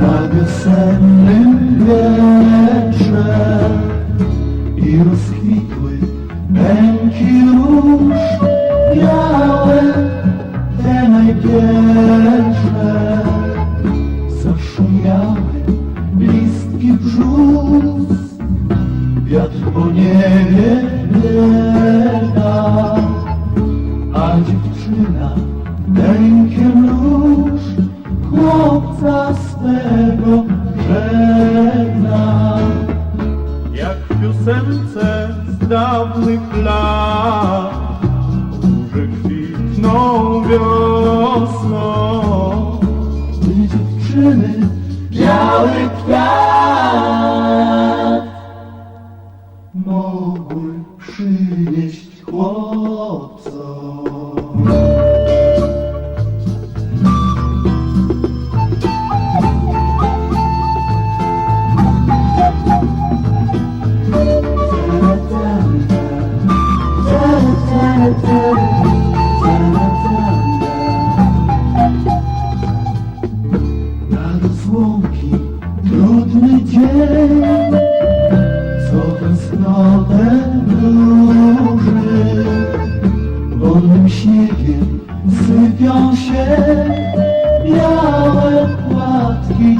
na wiosennym wietrze i rozkwitły pęki róż białe, te najpierwsze. Zaszumiały listki brzus, wiatr po niebie biega chłopca swego żegna. Jak w piosence z dawnych lat Róże kwitną wiosną Ty dziewczyny biały kwiat mogły przynieść chłopcom. Trudny dzień, co tęsknotę duży. Wolnym śniegiem sypią się białe płatki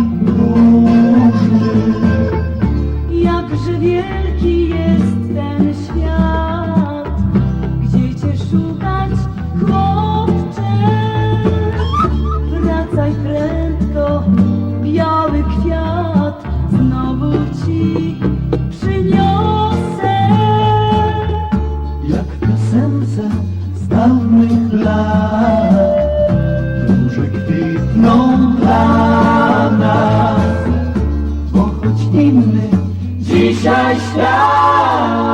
dzisiaj świat.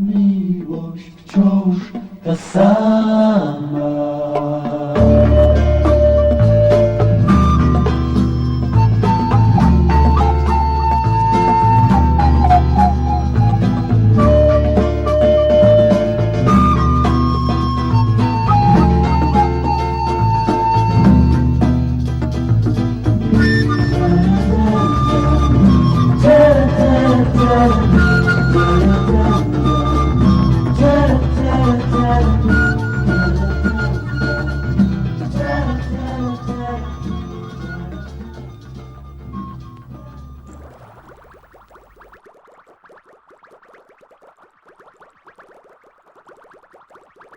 Miłość wciąż ta sama